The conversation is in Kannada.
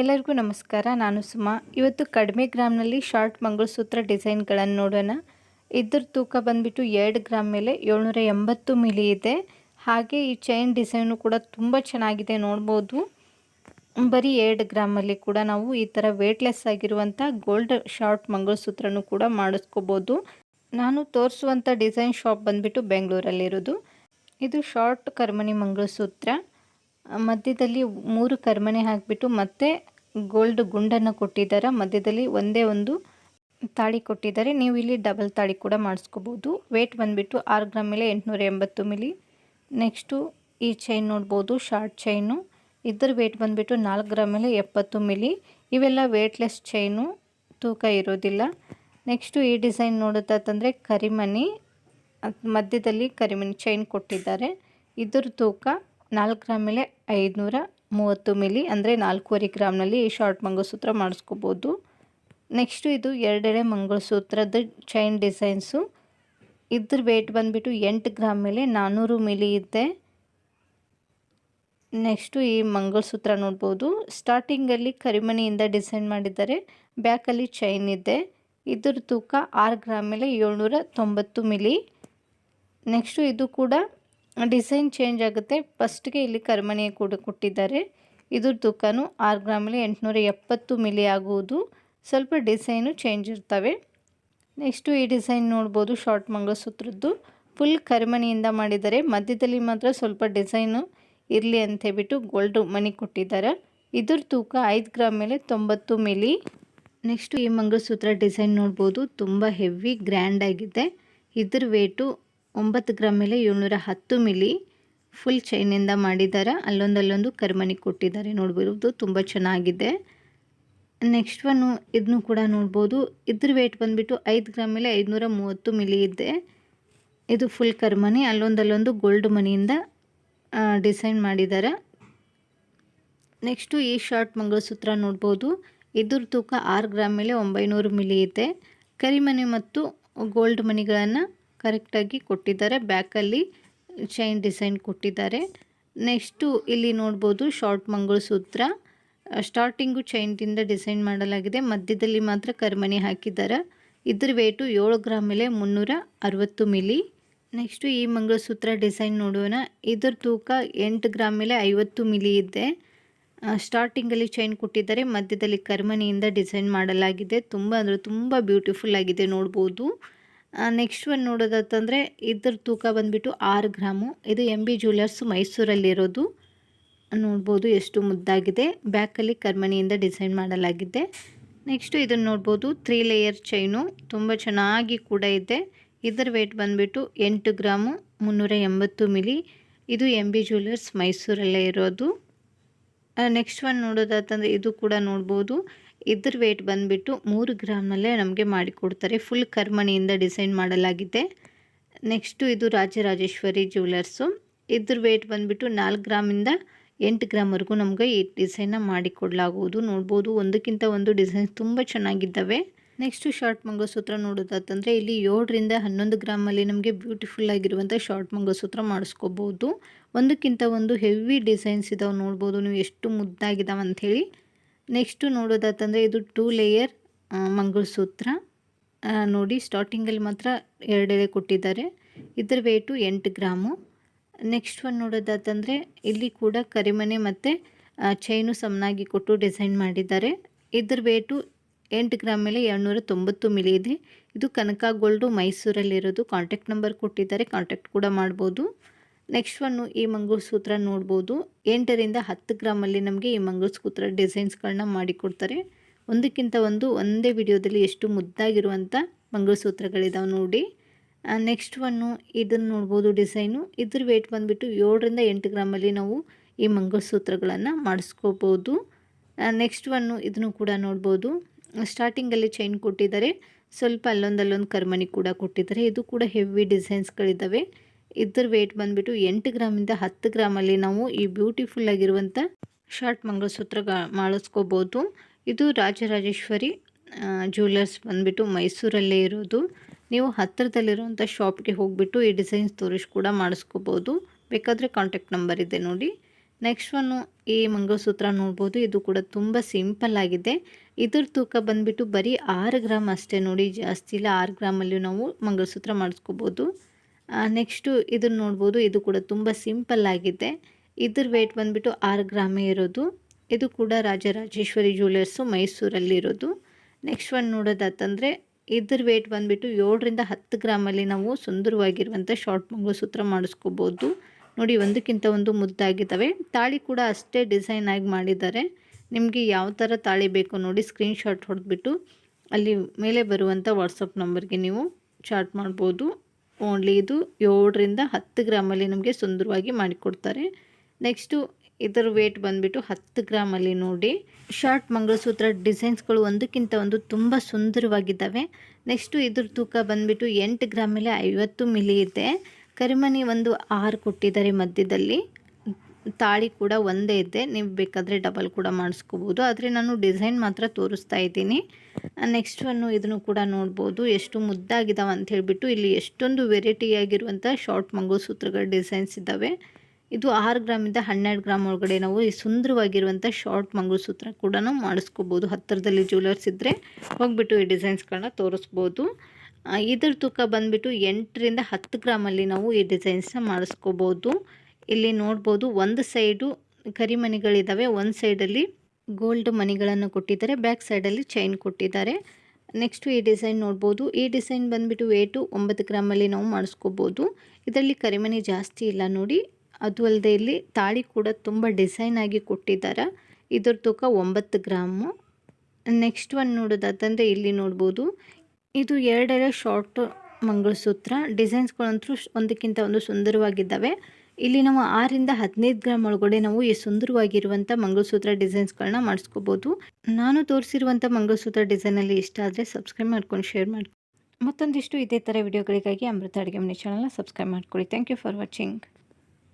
ಎಲ್ಲರಿಗೂ ನಮಸ್ಕಾರ. ನಾನು ಸುಮಾ. ಇವತ್ತು ಕಡಿಮೆ ಗ್ರಾಮ್ನಲ್ಲಿ ಶಾರ್ಟ್ ಮಂಗಳಸೂತ್ರ ಡಿಸೈನ್ಗಳನ್ನು ನೋಡೋಣ. ಇದ್ರ ತೂಕ ಬಂದುಬಿಟ್ಟು ಎರಡು ಗ್ರಾಮ್ ಮೇಲೆ ಏಳ್ನೂರ ಎಂಬತ್ತು ಮಿಲಿ ಇದೆ. ಹಾಗೆ ಈ ಚೈನ್ ಡಿಸೈನು ಕೂಡ ತುಂಬ ಚೆನ್ನಾಗಿದೆ ನೋಡ್ಬೋದು. ಬರೀ ಎರಡು ಗ್ರಾಮಲ್ಲಿ ಕೂಡ ನಾವು ಈ ಥರ ವೇಟ್ಲೆಸ್ ಆಗಿರುವಂಥ ಗೋಲ್ಡ್ ಶಾರ್ಟ್ ಮಂಗಳಸೂತ್ರನೂ ಕೂಡ ಮಾಡಿಸ್ಕೋಬೋದು. ನಾನು ತೋರಿಸುವಂಥ ಡಿಸೈನ್ ಶಾಪ್ ಬಂದುಬಿಟ್ಟು ಬೆಂಗಳೂರಲ್ಲಿರೋದು. ಇದು ಶಾರ್ಟ್ ಕರ್ಮಣಿ ಮಂಗಳಸೂತ್ರ. ಮಧ್ಯದಲ್ಲಿ ಮೂರು ಕರ್ಮನೆ ಹಾಕಿಬಿಟ್ಟು ಮತ್ತೆ ಗೋಲ್ಡ್ ಗುಂಡನ್ನು ಕೊಟ್ಟಿದ್ದಾರೆ. ಮಧ್ಯದಲ್ಲಿ ಒಂದೇ ಒಂದು ತಾಳಿ ಕೊಟ್ಟಿದ್ದಾರೆ. ನೀವು ಇಲ್ಲಿ ಡಬಲ್ ತಾಳಿ ಕೂಡ ಮಾಡಿಸ್ಕೋಬೋದು. ವೇಟ್ ಬಂದುಬಿಟ್ಟು ಆರು ಗ್ರಾಮ್ ಮೇಲೆ ಎಂಟುನೂರ ಎಂಬತ್ತು ಮಿಲಿ ನೆಕ್ಸ್ಟು ಈ ಚೈನ್ ನೋಡ್ಬೋದು ಶಾರ್ಟ್ ಚೈನು ಇದ್ರ ವೇಟ್ ಬಂದುಬಿಟ್ಟು ನಾಲ್ಕು ಗ್ರಾಮ್ ಮೇಲೆ ಎಪ್ಪತ್ತು ಮಿಲಿ ಇವೆಲ್ಲ ವೇಟ್ಲೆಸ್ ಚೈನು ತೂಕ ಇರೋದಿಲ್ಲ. ನೆಕ್ಸ್ಟು ಈ ಡಿಸೈನ್ ನೋಡೋದಾತಂದರೆ ಕರಿಮಣಿ. ಮಧ್ಯದಲ್ಲಿ ಕರಿಮಣಿ ಚೈನ್ ಕೊಟ್ಟಿದ್ದಾರೆ. ಇದ್ರ ತೂಕ ನಾಲ್ಕು ಗ್ರಾಮ್ ಮೇಲೆ ಐದುನೂರ ಮೂವತ್ತು ಮಿಲಿ ಅಂದರೆ ನಾಲ್ಕೂವರೆ ಗ್ರಾಮ್ನಲ್ಲಿ ಈ ಶಾರ್ಟ್ ಮಂಗಲಸೂತ್ರ ಮಾಡಿಸ್ಕೋಬೋದು. ನೆಕ್ಸ್ಟು ಇದು ಎರಡೆಳೆ ಮಂಗಲಸೂತ್ರದ ಚೈನ್ ಡಿಸೈನ್ಸು ಇದ್ರ ವೇಟ್ ಬಂದುಬಿಟ್ಟು ಎಂಟು ಗ್ರಾಮ್ ಮೇಲೆ ನಾನ್ನೂರು ಮಿಲಿ ಇದೆ. ನೆಕ್ಸ್ಟು ಈ ಮಂಗಲಸೂತ್ರ ನೋಡ್ಬೋದು. ಸ್ಟಾರ್ಟಿಂಗಲ್ಲಿ ಕರಿಮಣಿಯಿಂದ ಡಿಸೈನ್ ಮಾಡಿದ್ದಾರೆ. ಬ್ಯಾಕಲ್ಲಿ ಚೈನ್ ಇದೆ. ಇದ್ರ ತೂಕ ಆರು ಗ್ರಾಮ್ ಮೇಲೆ ಏಳ್ನೂರ ತೊಂಬತ್ತು ಮಿಲಿ. ನೆಕ್ಸ್ಟು ಇದು ಕೂಡ ಡಿಸೈನ್ ಚೇಂಜ್ ಆಗುತ್ತೆ. ಫಸ್ಟ್ಗೆ ಇಲ್ಲಿ ಕರ್ಮಣಿ ಕೂಡ ಕೊಟ್ಟಿದ್ದಾರೆ. ಇದ್ರ ತೂಕನು ಆರು ಗ್ರಾಮಲ್ಲಿ ಎಂಟುನೂರ ಎಪ್ಪತ್ತು ಮಿಲಿ ಆಗುವುದು. ಸ್ವಲ್ಪ ಡಿಸೈನು ಚೇಂಜ್ ಇರ್ತವೆ. ನೆಕ್ಸ್ಟು ಈ ಡಿಸೈನ್ ನೋಡ್ಬೋದು ಶಾರ್ಟ್ ಮಂಗಳಸೂತ್ರದ್ದು. ಫುಲ್ ಕರ್ಮಣಿಯಿಂದ ಮಾಡಿದ್ದಾರೆ. ಮಧ್ಯದಲ್ಲಿ ಮಾತ್ರ ಸ್ವಲ್ಪ ಡಿಸೈನು ಇರಲಿ ಅಂತ ಹೇಳ್ಬಿಟ್ಟು ಗೋಲ್ಡ್ ಮಣಿ ಕೊಟ್ಟಿದ್ದಾರೆ. ಇದ್ರ ತೂಕ ಐದು ಗ್ರಾಮ್ ಮೇಲೆ ತೊಂಬತ್ತು ಮಿಲಿ. ನೆಕ್ಸ್ಟು ಈ ಮಂಗಳಸೂತ್ರ ಡಿಸೈನ್ ನೋಡ್ಬೋದು. ತುಂಬ ಹೆವಿ ಗ್ರ್ಯಾಂಡ್ ಆಗಿದೆ. ಇದ್ರ ವೇಟು ಒಂಬತ್ತು ಗ್ರಾಮ್ ಮೇಲೆ ಏಳ್ನೂರ ಹತ್ತು ಮಿಲಿ ಫುಲ್ ಚೈನಿಂದ ಮಾಡಿದ್ದಾರೆ. ಅಲ್ಲೊಂದಲ್ಲೊಂದು ಕರ್ಮನಿ ಕೊಟ್ಟಿದ್ದಾರೆ. ನೋಡ್ಬಿರೋದು ತುಂಬ ಚೆನ್ನಾಗಿದೆ. ನೆಕ್ಸ್ಟ್ ಒನ್ನು ಇದನ್ನು ಕೂಡ ನೋಡ್ಬೋದು. ಇದ್ರ ವೇಟ್ ಬಂದುಬಿಟ್ಟು ಐದು ಗ್ರಾಮ್ ಮೇಲೆ ಐದುನೂರ ಮೂವತ್ತು ಮಿಲಿ ಇದೆ. ಇದು ಫುಲ್ ಕರ್ಮನಿ ಅಲ್ಲೊಂದಲ್ಲೊಂದು ಗೋಲ್ಡ್ ಮನಿಯಿಂದ ಡಿಸೈನ್ ಮಾಡಿದ್ದಾರೆ. ನೆಕ್ಸ್ಟು ಈ ಶಾರ್ಟ್ ಮಂಗಳಸೂತ್ರ ನೋಡ್ಬೋದು. ಇದ್ರ ತೂಕ ಆರು ಗ್ರಾಮ್ ಮೇಲೆ ಒಂಬೈನೂರು ಮಿಲಿ ಇದೆ. ಕರಿಮನಿ ಮತ್ತು ಗೋಲ್ಡ್ ಮನಿಗಳನ್ನು ಕರೆಕ್ಟಾಗಿ ಕೊಟ್ಟಿದ್ದಾರೆ. ಬ್ಯಾಕಲ್ಲಿ ಚೈನ್ ಡಿಸೈನ್ ಕೊಟ್ಟಿದ್ದಾರೆ. ನೆಕ್ಸ್ಟು ಇಲ್ಲಿ ನೋಡ್ಬೋದು ಶಾರ್ಟ್ ಮಂಗಳಸೂತ್ರ. ಸ್ಟಾರ್ಟಿಂಗು ಚೈನ್ದಿಂದ ಡಿಸೈನ್ ಮಾಡಲಾಗಿದೆ. ಮಧ್ಯದಲ್ಲಿ ಮಾತ್ರ ಕರ್ಮಣಿ ಹಾಕಿದ್ದಾರೆ. ಇದ್ರ ವೇಟು ಏಳು ಗ್ರಾಮ್ ಮೇಲೆ ಮುನ್ನೂರ ಅರವತ್ತು ಮಿಲಿ. ನೆಕ್ಸ್ಟು ಈ ಮಂಗಳಸೂತ್ರ ಡಿಸೈನ್ ನೋಡೋಣ. ಇದ್ರ ತೂಕ ಎಂಟು ಗ್ರಾಮ್ ಮೇಲೆ ಐವತ್ತು ಮಿಲಿ ಇದೆ. ಸ್ಟಾರ್ಟಿಂಗಲ್ಲಿ ಚೈನ್ ಕೊಟ್ಟಿದ್ದಾರೆ. ಮಧ್ಯದಲ್ಲಿ ಕರ್ಮಣಿಯಿಂದ ಡಿಸೈನ್ ಮಾಡಲಾಗಿದೆ. ತುಂಬ ಅಂದರೆ ತುಂಬ ಬ್ಯೂಟಿಫುಲ್ ಆಗಿದೆ ನೋಡ್ಬೋದು. ನೆಕ್ಸ್ಟ್ ಒಂದು ನೋಡೋದಂತಂದರೆ ಇದ್ರ ತೂಕ ಬಂದುಬಿಟ್ಟು ಆರು ಗ್ರಾಮು. ಇದು ಎಂ ಬಿ ಜ್ಯುವೆಲರ್ಸ್ ಮೈಸೂರಲ್ಲಿರೋದು. ನೋಡ್ಬೋದು ಎಷ್ಟು ಮುದ್ದಾಗಿದೆ. ಬ್ಯಾಕಲ್ಲಿ ಕರ್ಮಣಿಯಿಂದ ಡಿಸೈನ್ ಮಾಡಲಾಗಿದೆ. ನೆಕ್ಸ್ಟು ಇದನ್ನು ನೋಡ್ಬೋದು ತ್ರೀ ಲೇಯರ್ ಚೈನು ತುಂಬ ಚೆನ್ನಾಗಿ ಕೂಡ ಇದೆ. ಇದರ ವೇಟ್ ಬಂದುಬಿಟ್ಟು ಎಂಟು ಗ್ರಾಮು, ಮುನ್ನೂರ ಎಂಬತ್ತು ಮಿಲಿ. ಇದು ಎಂ ಬಿ ಜ್ಯುವೆಲರ್ಸ್ ಮೈಸೂರಲ್ಲೇ ಇರೋದು. ನೆಕ್ಸ್ಟ್ ಒನ್ ನೋಡೋದಾತಂದರೆ ಇದು ಕೂಡ ನೋಡ್ಬೋದು. ಇದ್ರ ವೇಟ್ ಬಂದುಬಿಟ್ಟು ಮೂರು ಗ್ರಾಮ್ನಲ್ಲೇ ನಮಗೆ ಮಾಡಿಕೊಡ್ತಾರೆ ಫುಲ್ ಕರ್ಮಣಿಯಿಂದ ಡಿಸೈನ್ ಮಾಡಲಾಗಿದೆ. ನೆಕ್ಸ್ಟು ಇದು ರಾಜರಾಜೇಶ್ವರಿ ಜ್ಯುವೆಲರ್ಸು ಇದ್ರ ವೇಟ್ ಬಂದುಬಿಟ್ಟು ನಾಲ್ಕು ಗ್ರಾಮಿಂದ ಎಂಟು ಗ್ರಾಮ್ವರೆಗೂ ನಮಗೆ ಈ ಡಿಸೈನ್ನ ಮಾಡಿಕೊಡಲಾಗುವುದು ನೋಡ್ಬೋದು, ಒಂದಕ್ಕಿಂತ ಒಂದು ಡಿಸೈನ್ಸ್ ತುಂಬ ಚೆನ್ನಾಗಿದ್ದಾವೆ. ನೆಕ್ಸ್ಟು ಶಾರ್ಟ್ ಮಂಗಸೂತ್ರ ನೋಡೋದಾತಂದರೆ, ಇಲ್ಲಿ ಏಳರಿಂದ ಹನ್ನೊಂದು ಗ್ರಾಮಲ್ಲಿ ನಮಗೆ ಬ್ಯೂಟಿಫುಲ್ ಆಗಿರುವಂಥ ಶಾರ್ಟ್ ಮಂಗಲಸೂತ್ರ ಮಾಡಿಸ್ಕೋಬೋದು. ಒಂದಕ್ಕಿಂತ ಒಂದು ಹೆವಿ ಡಿಸೈನ್ಸ್ ಇದಾವೆ ನೋಡ್ಬೋದು. ನೀವು ಎಷ್ಟು ಮುದ್ದಾಗಿದ್ದಾವೆ ಅಂಥೇಳಿ. ನೆಕ್ಸ್ಟು ನೋಡೋದಾತಂದರೆ ಇದು ಟೂ ಲೇಯರ್ ಮಂಗಳಸೂತ್ರ. ನೋಡಿ ಸ್ಟಾರ್ಟಿಂಗಲ್ಲಿ ಮಾತ್ರ ಎರಡೆಳೆ ಕೊಟ್ಟಿದ್ದಾರೆ. ಇದರ ವೇಟು ಎಂಟು ಗ್ರಾಮು. ನೆಕ್ಸ್ಟ್ ಒನ್ ನೋಡೋದಾತಂದರೆ ಇಲ್ಲಿ ಕೂಡ ಕರಿಮನೆ ಮತ್ತು ಚೈನು ಸಮನಾಗಿ ಕೊಟ್ಟು ಡಿಸೈನ್ ಮಾಡಿದ್ದಾರೆ. ಇದ್ರ ವೇಟು ಎಂಟು ಗ್ರಾಮ್ ಮೇಲೆ ಎರಡುನೂರ ತೊಂಬತ್ತು ಮಿಲಿ ಇದೆ. ಇದು ಕನಕ ಗೋಲ್ಡು ಮೈಸೂರಲ್ಲಿರೋದು. ಕಾಂಟ್ಯಾಕ್ಟ್ ನಂಬರ್ ಕೊಟ್ಟಿದ್ದಾರೆ. ಕಾಂಟ್ಯಾಕ್ಟ್ ಕೂಡ ಮಾಡ್ಬೋದು. ನೆಕ್ಸ್ಟ್ ಒನ್ನು ಈ ಮಂಗಳಸೂತ್ರ ನೋಡ್ಬೋದು. ಎಂಟರಿಂದ ಹತ್ತು ಗ್ರಾಮಲ್ಲಿ ನಮಗೆ ಈ ಮಂಗಳಸೂತ್ರ ಡಿಸೈನ್ಸ್ಗಳನ್ನ ಮಾಡಿಕೊಡ್ತಾರೆ ಒಂದಕ್ಕಿಂತ ಒಂದು, ಒಂದೇ ವಿಡಿಯೋದಲ್ಲಿ ಎಷ್ಟು ಮುದ್ದಾಗಿರುವಂಥ ಮಂಗಳಸೂತ್ರಗಳಿದಾವೆ ನೋಡಿ. ನೆಕ್ಸ್ಟ್ ಒನ್ನು ಇದನ್ನು ನೋಡ್ಬೋದು ಡಿಸೈನು ಇದ್ರ ವೇಟ್ ಬಂದುಬಿಟ್ಟು ಏಳರಿಂದ ಎಂಟು ಗ್ರಾಮಲ್ಲಿ ನಾವು ಈ ಮಂಗಳಸೂತ್ರಗಳನ್ನು ಮಾಡಿಸ್ಕೋಬೋದು. ನೆಕ್ಸ್ಟ್ ಒನ್ನು ಇದನ್ನು ಕೂಡ ನೋಡ್ಬೋದು. ಸ್ಟಾರ್ಟಿಂಗಲ್ಲಿ ಚೈನ್ ಕೊಟ್ಟಿದ್ದಾರೆ. ಸ್ವಲ್ಪ ಅಲ್ಲೊಂದಲ್ಲೊಂದು ಕರ್ಮಣಿ ಕೂಡ ಕೊಟ್ಟಿದ್ದಾರೆ. ಇದು ಕೂಡ ಹೆವಿ ಡಿಸೈನ್ಸ್ಗಳಿದ್ದಾವೆ ಇದ್ರ ವೇಟ್ ಬಂದ್ಬಿಟ್ಟು ಎಂಟು ಗ್ರಾಮಿಂದ ಹತ್ತು ಗ್ರಾಮಲ್ಲಿ ನಾವು ಈ ಬ್ಯೂಟಿಫುಲ್ ಆಗಿರುವಂಥ ಶಾರ್ಟ್ ಮಂಗಳಸೂತ್ರ ಮಾಡಿಸ್ಕೋಬೋದು. ಇದು ರಾಜರಾಜೇಶ್ವರಿ ಜ್ಯುವೆಲರ್ಸ್ ಬಂದ್ಬಿಟ್ಟು ಮೈಸೂರಲ್ಲೇ ಇರೋದು. ನೀವು ಹತ್ತಿರದಲ್ಲಿರುವಂಥ ಶಾಪ್ಗೆ ಹೋಗಿಬಿಟ್ಟು ಈ ಡಿಸೈನ್ಸ್ ತೋರಿಸಿ ಕೂಡ ಮಾಡಿಸ್ಕೋಬೋದು. ಬೇಕಾದರೆ ಕಾಂಟ್ಯಾಕ್ಟ್ ನಂಬರ್ ಇದೆ ನೋಡಿ. ನೆಕ್ಸ್ಟ್ ಒನ್ನು ಈ ಮಂಗಳಸೂತ್ರ ನೋಡ್ಬೋದು. ಇದು ಕೂಡ ತುಂಬ ಸಿಂಪಲ್ ಆಗಿದೆ. ಇದ್ರ ತೂಕ ಬಂದುಬಿಟ್ಟು ಬರೀ ಆರು ಗ್ರಾಮ್ ಅಷ್ಟೇ ನೋಡಿ. ಜಾಸ್ತಿ ಇಲ್ಲ, ಆರು ಗ್ರಾಮಲ್ಲಿ ನಾವು ಮಂಗಳಸೂತ್ರ ಮಾಡಿಸ್ಕೋಬೋದು. ನೆಕ್ಸ್ಟು ಇದನ್ನು ನೋಡ್ಬೋದು. ಇದು ಕೂಡ ತುಂಬ ಸಿಂಪಲ್ ಆಗಿದೆ. ಇದ್ರ ವೇಟ್ ಬಂದುಬಿಟ್ಟು ಆರು ಗ್ರಾಮೇ ಇರೋದು. ಇದು ಕೂಡ ರಾಜರಾಜೇಶ್ವರಿ ಜ್ಯುವೆಲರ್ಸು ಮೈಸೂರಲ್ಲಿರೋದು. ನೆಕ್ಸ್ಟ್ ಒನ್ ನೋಡೋದಾತಂದರೆ, ಇದ್ರ ವೇಟ್ ಬಂದುಬಿಟ್ಟು ಏಳರಿಂದ ಹತ್ತು ಗ್ರಾಮಲ್ಲಿ ನಾವು ಸುಂದರವಾಗಿರುವಂಥ ಶಾರ್ಟ್ ಮಂಗಲಸೂತ್ರ ಮಾಡಿಸ್ಕೋಬೋದು. ನೋಡಿ, ಒಂದಕ್ಕಿಂತ ಒಂದು ಮುದ್ದಾಗಿದ್ದಾವೆ. ತಾಳಿ ಕೂಡ ಅಷ್ಟೇ ಡಿಸೈನ್ ಆಗಿ ಮಾಡಿದ್ದಾರೆ. ನಿಮಗೆ ಯಾವ ಥರ ತಾಳಿ ಬೇಕು ನೋಡಿ ಸ್ಕ್ರೀನ್ಶಾಟ್ ಹೊಡೆದ್ಬಿಟ್ಟು, ಅಲ್ಲಿ ಮೇಲೆ ಬರುವಂಥ ವಾಟ್ಸಪ್ ನಂಬರ್ಗೆ ನೀವು ಚಾಟ್ ಮಾಡ್ಬೋದು. ಓನ್ಲಿ ಇದು ಏಳರಿಂದ ಹತ್ತು ಗ್ರಾಮಲ್ಲಿ ನಮಗೆ ಸುಂದರವಾಗಿ ಮಾಡಿಕೊಡ್ತಾರೆ. ನೆಕ್ಸ್ಟು ಇದರ ವೇಟ್ ಬಂದುಬಿಟ್ಟು ಹತ್ತು ಗ್ರಾಮಲ್ಲಿ ನೋಡಿ. ಶಾರ್ಟ್ ಮಂಗಳಸೂತ್ರ ಡಿಸೈನ್ಸ್ಗಳು ಒಂದಕ್ಕಿಂತ ಒಂದು ತುಂಬ ಸುಂದರವಾಗಿದ್ದಾವೆ. ನೆಕ್ಸ್ಟು ಇದ್ರ ತೂಕ ಬಂದುಬಿಟ್ಟು ಎಂಟು ಗ್ರಾಮಲ್ಲಿ ಐವತ್ತು ಮಿಲಿ ಇದೆ. ಕರಿಮನಿ ಒಂದು ಆರು ಕೊಟ್ಟಿದ್ದಾರೆ ಮಧ್ಯದಲ್ಲಿ. ತಾಳಿ ಕೂಡ ಒಂದೇ ಇದೆ. ನೀವು ಬೇಕಾದರೆ ಡಬಲ್ ಕೂಡ ಮಾಡಿಸ್ಕೋಬೋದು. ಆದರೆ ನಾನು ಡಿಸೈನ್ ಮಾತ್ರ ತೋರಿಸ್ತಾ ಇದ್ದೀನಿ. ನೆಕ್ಸ್ಟ್ ಒನ್ನು ಇದನ್ನು ಕೂಡ ನೋಡ್ಬೋದು. ಎಷ್ಟು ಮುದ್ದಾಗಿದ್ದಾವೆ ಅಂತ ಹೇಳಿಬಿಟ್ಟು ಇಲ್ಲಿ ಎಷ್ಟೊಂದು ವೆರೈಟಿಯಾಗಿರುವಂಥ ಶಾರ್ಟ್ ಮಂಗಲಸೂತ್ರಗಳ ಡಿಸೈನ್ಸ್ ಇದ್ದಾವೆ. ಇದು ಆರು ಗ್ರಾಮಿಂದ ಹನ್ನೆರಡು ಗ್ರಾಮ್ ಒಳಗಡೆ ನಾವು ಈ ಸುಂದರವಾಗಿರುವಂಥ ಶಾರ್ಟ್ ಮಂಗಲಸೂತ್ರ ಕೂಡ ಮಾಡಿಸ್ಕೋಬೋದು. ಹತ್ತಿರದಲ್ಲಿ ಜ್ಯುವೆಲರ್ಸ್ ಇದ್ದರೆ ಹೋಗ್ಬಿಟ್ಟು ಈ ಡಿಸೈನ್ಸ್ಗಳನ್ನ ತೋರಿಸ್ಬೋದು. ಇದ್ರ ತೂಕ ಬಂದುಬಿಟ್ಟು ಎಂಟರಿಂದ ಹತ್ತು ಗ್ರಾಮಲ್ಲಿ ನಾವು ಈ ಡಿಸೈನ್ಸ್ನ ಮಾಡಿಸ್ಕೋಬೋದು. ಇಲ್ಲಿ ನೋಡ್ಬೋದು ಒಂದು ಸೈಡು ಕರಿಮನಿಗಳಿದ್ದಾವೆ ಒಂದು ಸೈಡಲ್ಲಿ ಗೋಲ್ಡ್ ಮನಿಗಳನ್ನು ಕೊಟ್ಟಿದ್ದಾರೆ, ಬ್ಯಾಕ್ ಸೈಡಲ್ಲಿ ಚೈನ್ ಕೊಟ್ಟಿದ್ದಾರೆ. ನೆಕ್ಸ್ಟು ಈ ಡಿಸೈನ್ ನೋಡ್ಬೋದು. ಈ ಡಿಸೈನ್ ಬಂದುಬಿಟ್ಟು ವೇಟು ಒಂಬತ್ತು ಗ್ರಾಮಲ್ಲಿ ನಾವು ಮಾಡಿಸ್ಕೋಬೋದು. ಇದರಲ್ಲಿ ಕರಿಮಣಿ ಜಾಸ್ತಿ ಇಲ್ಲ ನೋಡಿ. ಅದು ಅಲ್ಲದೆ ಇಲ್ಲಿ ತಾಳಿ ಕೂಡ ತುಂಬ ಡಿಸೈನ್ ಆಗಿ ಕೊಟ್ಟಿದ್ದಾರೆ. ಇದ್ರ ತೂಕ ಒಂಬತ್ತು ಗ್ರಾಮು. ನೆಕ್ಸ್ಟ್ ಒನ್ ನೋಡೋದಾದಂದರೆ ಇಲ್ಲಿ ನೋಡ್ಬೋದು. ಇದು ಎರಡೆರಡು ಶಾರ್ಟ್ ಮಂಗಳಸೂತ್ರ. ಡಿಸೈನ್ಸ್ಗಳಂತೂ ಒಂದಕ್ಕಿಂತ ಒಂದು ಸುಂದರವಾಗಿದ್ದಾವೆ. ಇಲ್ಲಿ ನಾವು ಆರಿಂದ ಹದಿನೈದು ಗ್ರಾಮ್ ಒಳಗಡೆ ನಾವು ಈ ಸುಂದರವಾಗಿರುವಂಥ ಮಂಗಳಸೂತ್ರ ಡಿಸೈನ್ಸ್ಗಳನ್ನ ಮಾಡಿಸ್ಕೋಬೋದು. ನಾನು ತೋರಿಸಿರುವಂಥ ಮಂಗಳಸೂತ್ರ ಡಿಸೈನಲ್ಲಿ ಇಷ್ಟ ಆದರೆ ಸಬ್ಸ್ಕ್ರೈಬ್ ಮಾಡ್ಕೊಂಡು ಶೇರ್ ಮಾಡಿ ಮತ್ತೊಂದಿಷ್ಟು ಇದೇ ಥರ ವಿಡಿಯೋಗಳಿಗಾಗಿ ಅಮೃತ ಅಡುಗೆ ಮನೆ ಚಾನಲ್ನ ಸಬ್ಸ್ಕ್ರೈಬ್ ಮಾಡ್ಕೊಳ್ಳಿ. Thank you for watching.